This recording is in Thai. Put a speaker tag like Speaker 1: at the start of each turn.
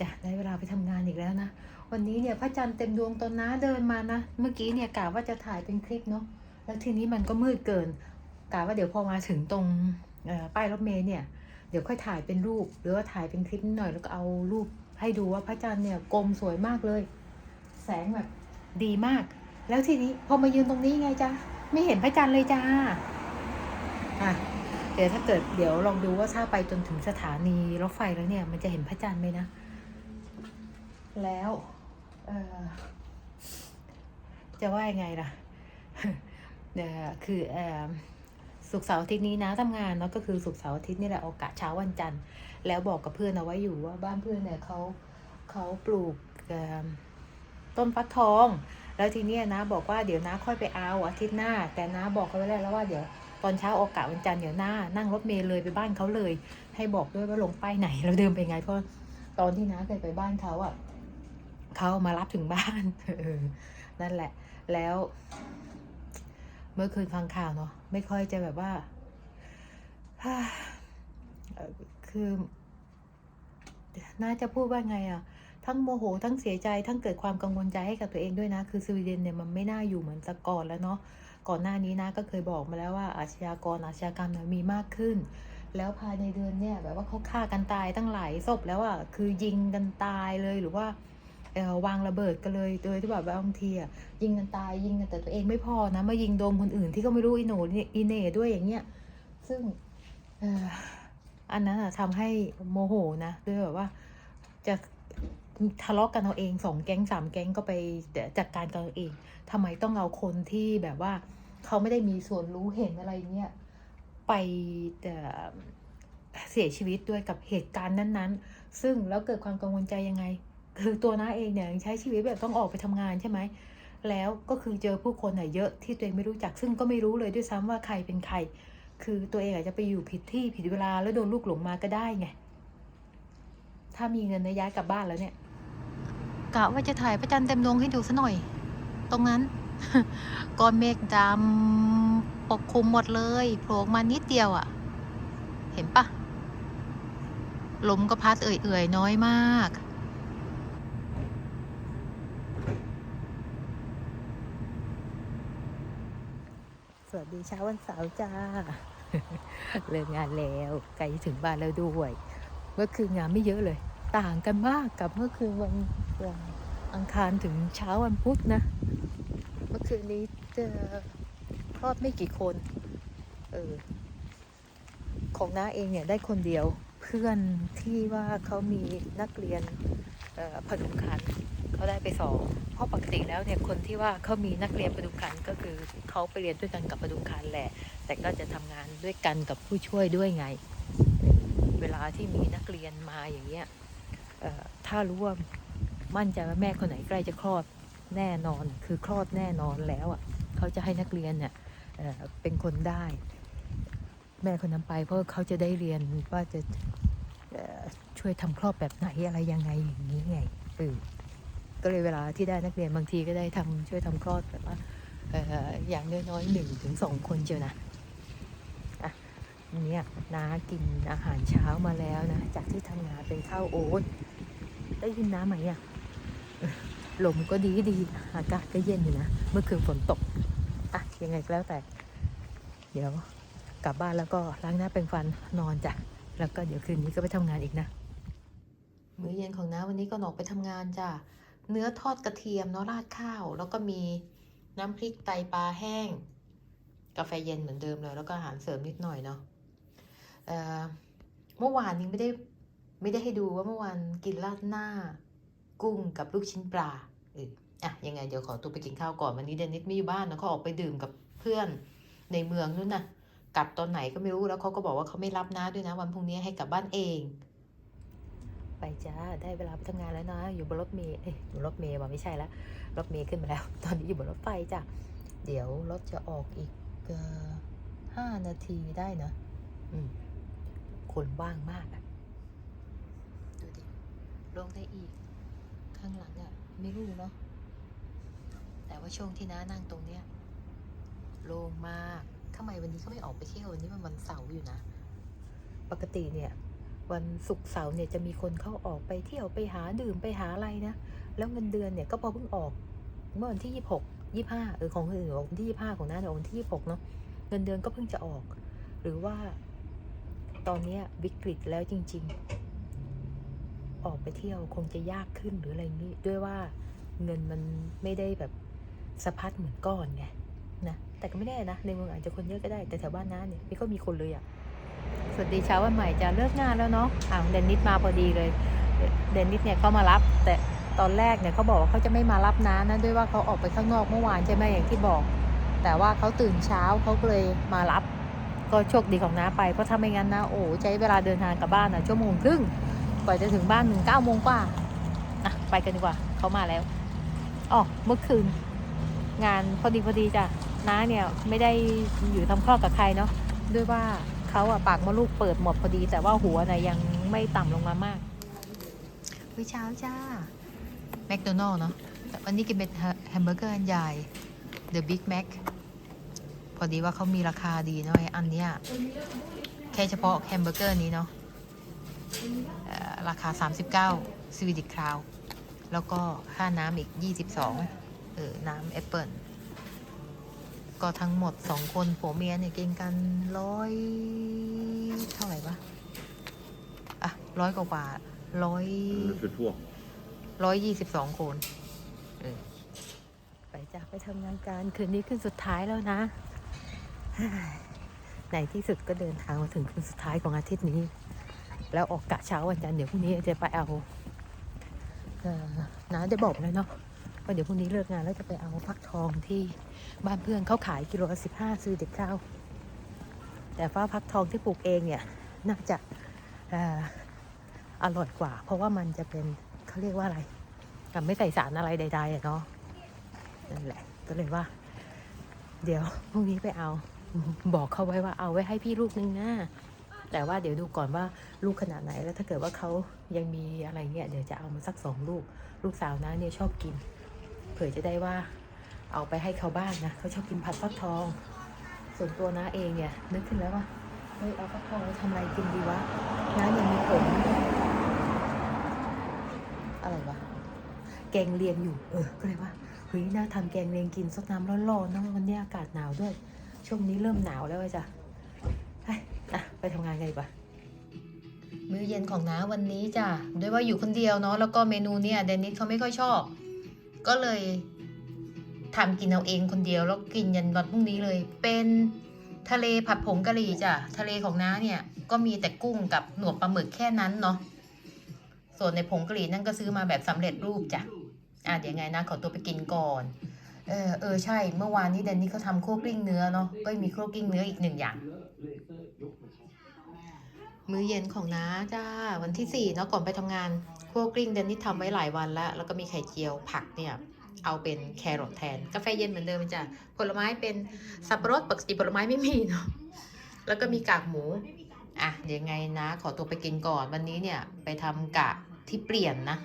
Speaker 1: จ้ะได้เวลาไปทำงานอีกแล้วนะ วันนี้เนี่ยพระจันทร์เต็มดวงตอนน้าเดินมานะ เมื่อกี้เนี่ยกะว่าจะถ่ายเป็นคลิปเนาะแล้วทีนี้มันก็มืดเกินกะว่าเดี๋ยวพอมาถึงตรงป้ายรถเมล์เนี่ยเดี๋ยวค่อยถ่ายเป็นรูป หรือว่าถ่ายเป็นคลิปนิดหน่อยแล้วก็เอารูปให้ดูว่าพระจันทร์เนี่ยกลมสวยมากเลย แสงแบบดีมาก แล้วทีนี้พอมายืนตรงนี้ไงจ๊ะไม่เห็นพระจันทร์เลยจ้าอะเดี๋ยวถ้าเกิดเดี๋ยวลองดูว่าถ้าไปจนถึงสถานีรถไฟแล้วเนี่ย มันจะเห็นพระจันทร์ไหมนะ แล้วจะว่ายังไงล่ะเนี่ยคือสุกร์เสาร์อาทิตย์นี้นะทำงานเนาะก็คือสุกร์เสาร์อาทิตย์นี่แหละโอกาสเช้าวันจันทร์ แล้วบอกกับเพื่อนเอาไว้อยู่ว่าบ้านเพื่อนเนี่ยเขาเขาปลูกต้นฟักทอง แล้วทีเนี้ยนะบอกว่าเดี๋ยวนะค่อยไปเอาอาทิตย์หน้า แต่นะบอกเขาไว้แล้วว่าเดี๋ยวตอนเช้าโอกาสวันจันทร์เดี๋ยวหน้านั่งรถเมล์เลยไปบ้านเขาเลย ให้บอกด้วยว่าลงป้ายไหนแล้วเดินไปไงเพราะตอนที่น้าเคยไปบ้านเขาอะ เขามารับถึงบ้านนั่นแหละ แล้ว เมื่อคืนฟังข่าวเนาะไม่ค่อยจะแบบว่าคือ น่าจะพูดว่าไงอะทั้งโมโห ทั้งเสียใจทั้งเกิดความกังวลใจให้กับตัวเองด้วยนะ คือสวีเดนเนี่ยมันไม่น่าอยู่เหมือนแต่ก่อนแล้วเนาะก่อนหน้านี้นะก็เคยบอกมาแล้วว่าอาชญากรอาชญากรรมเนี่ยมีมากขึ้น แล้วภายในเดือนเนี่ยแบบว่าเขาฆ่ากันตายตั้งหลายศพแล้วอะคือยิงกันตายเลยหรือว่า วางระเบิดกันเลยโดยที่แบบบางทีอะยิงกันตายยิงกันแต่ตัวเองไม่พอนะมายิงโดมคนอื่นที่ก็ไม่รู้อีโหนอีเน่ด้วยอย่างเงี้ยซึ่งเอออันนั้นอะทำให้โมโหนะด้วยแบบว่าจะทะเลาะกันเอาเองสองแก๊งสามแก๊งก็ไปจัดการกันเองทำไมต้องเอาคนที่แบบว่าเขาไม่ได้มีส่วนรู้เห็นอะไรเงี้ยไปเอ่เสียชีวิตด้วยกับเหตุการณ์นั้น ๆ ซึ่งแล้วเกิดความกังวลใจยังไง คือตัวน้าเองเนี่ยใช้ชีวิตแบบต้องออกไปทำงานใช่ไหม แล้วก็คือเจอผู้คนน่ะเยอะที่ตัวเองไม่รู้จัก ซึ่งก็ไม่รู้เลยด้วยซ้ำว่าใครเป็นใคร คือตัวเองอาจจะไปอยู่ผิดที่ผิดเวลาแล้วโดนลูกหลงมาก็ได้ไง ถ้ามีเงินนะย้ายกลับบ้านแล้วเนี่ยกะว่าจะถ่ายพระจันทร์เต็มดวงให้ดูซะหน่อย ตรงนั้นก้อนเมฆดำปกคลุมหมดเลยโผล่มานิดเดียวอะ่ะ เห็นปะลมก็พัดเอื่อยๆน้อยมาก สวัสดีเช้าวันเสาร์จ้า เลิกงานแล้วใกล้ถึงบ้านแล้วด้วย เมื่อคืนงานไม่เยอะเลย ต่างกันมากกับเมื่อคืนวันวันอังคารถึงเช้าวันพุธนะ เมื่อคืนนี้เจอคลอดไม่กี่คน เออ ของน้าเองเนี่ยได้คนเดียว เพื่อนที่ว่าเขามีนักเรียนเอ่อพดุงคัน เขาได้ไปสองเพราะปกติแล้วเนี่ยคนที่ว่าเขามีนักเรียนพดุงคันก็คือเขาไปเรียนด้วยกันกับพดุงคันแหละ แต่ก็จะทำงานด้วยกันกับผู้ช่วยด้วยไง เวลาที่มีนักเรียนมาอย่างเงี้ยถ้ารู้ว่ามั่นใจว่าแม่คนไหนใกล้จะคลอดแน่นอน คือคลอดแน่นอนแล้วอะเขาจะให้นักเรียนเนี่ยเเป็นคนได้ แม่คนนั้นไปเพราะเขาจะได้เรียนว่าจะช่วยทำคลอดแบบไหนอะไรยังไงอย่างนี้ไงเออ ก็เลยเวลาที่ได้นักเรียนบางทีก็ได้ทำช่วยทำคลอดแบบว่าอย่างน้อยๆหนึ่งถึงสองคนเชียวนะอะเนี่ยน้ากินอาหารเช้ามาแล้วนะ จากที่ทำงานเป็นข้าวโอ๊ตได้ยินน้าไหมอะลมก็ดีดีอากาศก็เย็นอยู่นะ เมื่อคืนฝนตก อะ ยังไงก็แล้วแต่ เดี๋ยวกลับบ้านแล้วก็ล้างหน้าแปรงฟันนอนจ้ะ แล้วก็เดี๋ยวคืนนี้ก็ไปทำงานอีกนะ มื้อเย็นของน้าวันนี้ก็ออกไปทำงานจ้ะ เนื้อทอดกระเทียมเนาะราดข้าว แล้วก็มีน้ำพริกไตปลาแห้ง กาแฟเย็นเหมือนเดิมเลย แล้วก็อาหารเสริมนิดหน่อยเนาะเมื่อวานนี้ไม่ได้ไม่ได้ให้ดูว่าเมื่อวานกินราดหน้า กุ้งกับลูกชิ้นปลาอออะยังไงเดี๋ยวขอตัวไปกินข้าวก่อนวันนี้เดนิสไม่อยู่บ้านนะเขาออกไปดื่มกับเพื่อนในเมืองนู่นน่ะกลับตอนไหนก็ไม่รู้แล้วเขาก็บอกว่าเขาไม่รับน้าด้วยนะ วันพรุ่งนี้ให้กลับบ้านเอง ไปจ้า ได้เวลาไปทำงานแล้วนะ อยู่บนรถเมล์อยู่รถเมล์ว่าไม่ใช่และรถเมล์ขึ้นมาแล้ว ตอนนี้อยู่บนรถไฟจ้ะ เดี๋ยวรถจะออกอีกห้านาทีได้นะอืมคนว่างมากอะดูดิ ลงได้อีก ข้างหลังอะไม่รู้เนาะ แต่ว่าช่วงที่น้านั่งตรงเนี้ยโล่งมากทำไมวันนี้เขาไม่ออกไปเที่ยววันนี้มันวันเสาร์อยู่นะ ปกติเนี่ย วันศุกร์เสาร์เนี่ยจะมีคนเข้าออกไปเที่ยวไปหาดื่มไปหาอะไรนะ แล้วเงินเดือนเนี่ยก็พอเพิ่งออกเมื่อวันที่ยี่หกยี่ห้าเออของคนอื่นออกวันที่ยี่ห้าของน้าเนี่ยออกวันที่ยี่หกเนาะเงินเดือนก็เพิ่งจะออก หรือว่า ตอนเนี้ยวิกฤตแล้วจริง ๆ ออกไปเที่ยวคงจะยากขึ้นหรืออะไรนี้ด้วยว่าเงินมันไม่ได้แบบสะพัดเหมือนก่อนไงนะแต่ก็ไม่แน่นะในเมืองอาจจะคนเยอะก็ได้แต่แถวบ้านน้าเนี่ยไม่ค่อยมีคนเลยอะ่ะ สวัสดีเช้าวันใหม่จะเลิกงานแล้วเนาะอ้าเดนนิสมาพอดีเลย เดนนิสเนี่ยเขามารับ แต่ตอนแรกเนี่ยเขาบอกว่าเขาจะไม่มารับน้านด้วยว่าเขาออกไปข้างนอกเมื่อวานใช่ไหมอย่างที่บอก แต่ว่าเขาตื่นเช้าเขาก็เลยมารับ ก็โชคดีของน้าไปเพราะถ้าไม่งั้นนะโอ้ใช้เวลาเดินทางกลับบ้านนะชั่วโมงครึ่งกว่าจะถึงบ้านถึงเก้าโมงกว่าอะไปกันดีกว่าเขามาแล้วอ๋อเมื่อคืน งานพอดีพอดีจ้ะน้าเนี่ยไม่ได้อยู่ทำคลอดกับใครเนาะด้วยว่า เขาอะปากมดลูกเปิดหมดพอดี แต่ว่าหัวน่ะยังไม่ต่ำลงมามากวิเช้าจ้าแมคโดนัลล์เนาะวันนี้กินเป็นแฮมเบอร์เกอร์อันใหญ่ The Big Mac พอดีว่าเขามีราคาดีเนาะอ้อันเนี้ยแค่เฉพาะแฮมเบอร์เกอร์นี้เนาะราคา 39สวีดิคราว แล้วก็ค่าน้ำอีก 22 เออ น้ำแอปเปิล ก็ทั้งหมด2คนผัวเมียเนี่ยกินกันร้อยเท่าไหร่วะอะร้อยกว่าๆร้อย
Speaker 2: För två.
Speaker 1: ร้อยยี่สิบสองคนเออไปจ้ะไปทำงานการคืนนี้คืนสุดท้ายแล้วนะในที่สุดก็เดินทางมาถึงคืนสุดท้ายของอาทิตย์นี้ แล้วออกกะเช้าวันจันทร์เดี๋ยวพรุ่งนี้จะไปเอาเออน้าจะบอกเลยเนาะ ว่าเดี๋ยวพรุ่งนี้เลิกงานแล้วจะไปเอาฟักทองที่บ้านเพื่อนเขาขายกิโลละสิบห้าซื้อเด็กข้าแต่ว่าฟักทองที่ปลูกเองเนี่ยน่าจะเอ่ออร่อยกว่า เพราะว่ามันจะเป็นเขาเรียกว่าอะไรกับไม่ใส่สารอะไรใดๆอะเนาะนั่นแหละก็เลยว่า เดี๋ยวพรุ่งนี้ไปเอา บอกเขาไว้ว่าเอาไว้ให้พี่ลูกนึงนะแต่ว่าเดี๋ยวดูก่อนว่าลูกขนาดไหนแล้วถ้าเกิดว่าเขายังมีอะไรเงี้ยเดี๋ยวจะเอามาสักสองลูก ลูกสาวนะเนี่ยชอบกิน เผื่อจะได้ว่าเอาไปให้เขาบ้างนะเขาชอบกินผัดฟักทอง ส่วนตัวน้าเองเนี่ยนึกขึ้นแล้วว่าเฮ้ยเอาฟักทองไปทำอะไรกินดีวะน้ายังมีผลอะไรวะแกงเลียงอยู่ เออก็เลยว่าเฮ้ยน่าทำแกงเลียงกินซดน้ำร้อนๆนะวันนี้อากาศหนาวด้วย ช่วงนี้เริ่มหนาวแล้วจ้ะไปอะไปทำงานกันดีกว่ามื้อเย็นของน้าวันนี้จ้ะด้วยว่าอยู่คนเดียวเนาะแล้วก็เมนูเนี่ยเดนนิสเขาไม่ค่อยชอบ ก็เลยทำกินเอาเองคนเดียวแล้วกินยันวันพรุ่งนี้เลย เป็นทะเลผัดผงกะหรี่จ้ะทะเลของน้าเนี่ย ก็มีแต่กุ้งกับหนวดปลาหมึกแค่นั้นเนาะส่วนในผงกะหรี่นั่นก็ซื้อมาแบบสำเร็จรูปจ้ะอะเดี๋ยวไงนะขอตัวไปกินก่อนเออเออใช่เมื่อวานนี้แดนนี่เขาทำโคกลิ้งเนื้อเนาะก็มีโคกลิ้งเนื้ออีกหนึ่งอย่าง มื้อเย็นของน้าจ้าวันที่สี่เนาะก่อนไปทำงานคั่วกลิ้งเดนนี่ทำไว้หลายวันแล้ว แล้วก็มีไข่เจียวผักเนี่ย เอาเป็นแครอทแทน กาแฟเย็นเหมือนเดิมจ้ะผลไม้เป็นสับปะรดปกติผลไม้ไม่มีเนาะแล้วก็มีกากหมูอะยังไงนะ ขอตัวไปกินก่อนวันนี้เนี่ยไปทำกะที่เปลี่ยนนะ